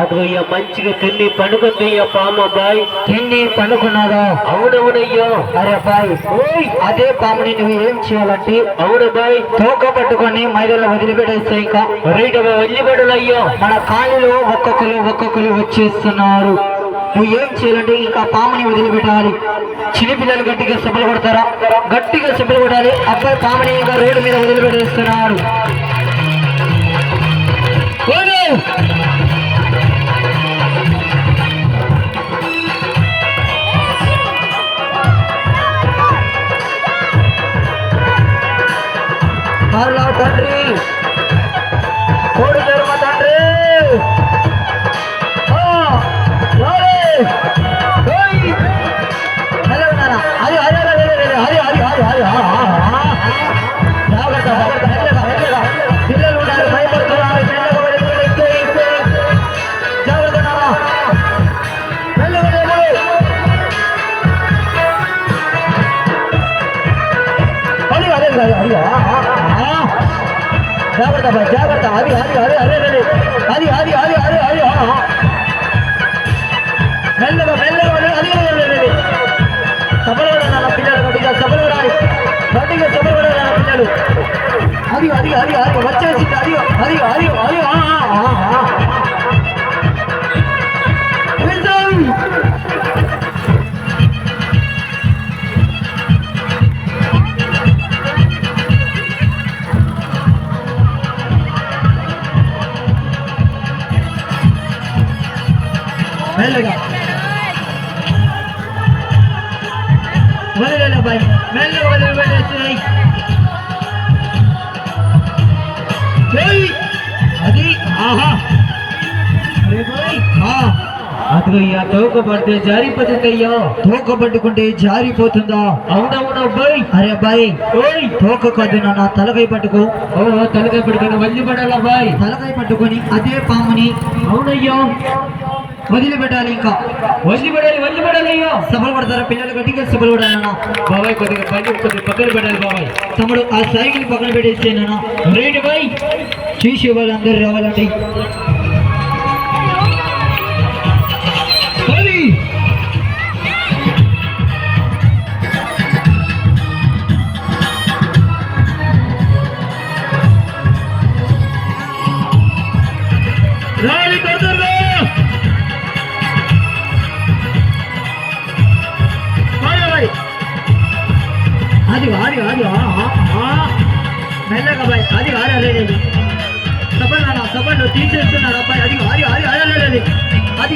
అదయ్యా మంచిగా తిండి పండుకుందయ్యా పామ బాయ్ తిండి పడుకున్నారా అవునవునయ్యా అరే బాయ్ ఓయ్ అదే పాముని నువ్వు ఏం చేయాలంటే అవును బాయ్ తోక పట్టుకొని మైదాలో వదిలిపెట్టేస్తే ఇంకా రైట్ వెళ్ళిపడలయ్యా మన కాళ్ళలో ఒక్కొక్కరు ఒక్కొక్కరు వచ్చేస్తున్నారు నువ్వు ఏం చేయాలంటే ఇంకా పాముని వదిలిపెట్టాలి. చిన్నపిల్లలు గట్టిగా సెబ్బలు కొడతారా? గట్టిగా సెబ్బలు కొట్టాలి. అబ్బాయి పాముని ఇంకా రోడ్డు మీద వదిలిపెట్టేస్తున్నాడు. తండ్రి! కోడుగా జాగ్రత్త జాగ్రత్త అది అది అది అదే అదే అది అది అది అది అది అడిగి అడిగి అడిగి అడిగి వచ్చేసింది అడిగి అడిగి అడిగి అడిగి మెల్లగా వదిలేలా బాయ్ మెల్లగా వదిలి వదిలేస్తున్నాయి అది ఆహా. అదిగయ్యా తోకబడితే జారిపోతుందయ్యా తోకబట్టుకుంటే జారిపోతుందా? అవునవునా అబ్బాయి. అరే అబ్బాయి. ఓయ్. తోక కాదు నా తలకై పట్టుకో. ఓహో తలకై పట్టుకుని వల్లి పడాలా బాయ్ తలకై పట్టుకొని అదే పాముని. అవునయ్యా. వదిలిపెట్టాలి ఇంకా. వదిలిపడాలి వదిలిపడాలయ్యా సభలు పడతారా పిల్లలు గట్టిగా సభలు పడాలి నాన్న బాబాయ్ కొద్దిగా పని కొద్దిగా పక్కన పెట్టాలి బాబాయ్. తమ్ముడు ఆ సైకిల్ పక్కన పెట్టేస్తే నాన్న. Right boy. చూసే వాళ్ళందరూ రావాలండి అది కాదు మెల్లగా అబ్బాయి అది కాదు సబన్ అన్న సబన్ తీసేస్తున్నారు అబ్బాయి అది అది అది అది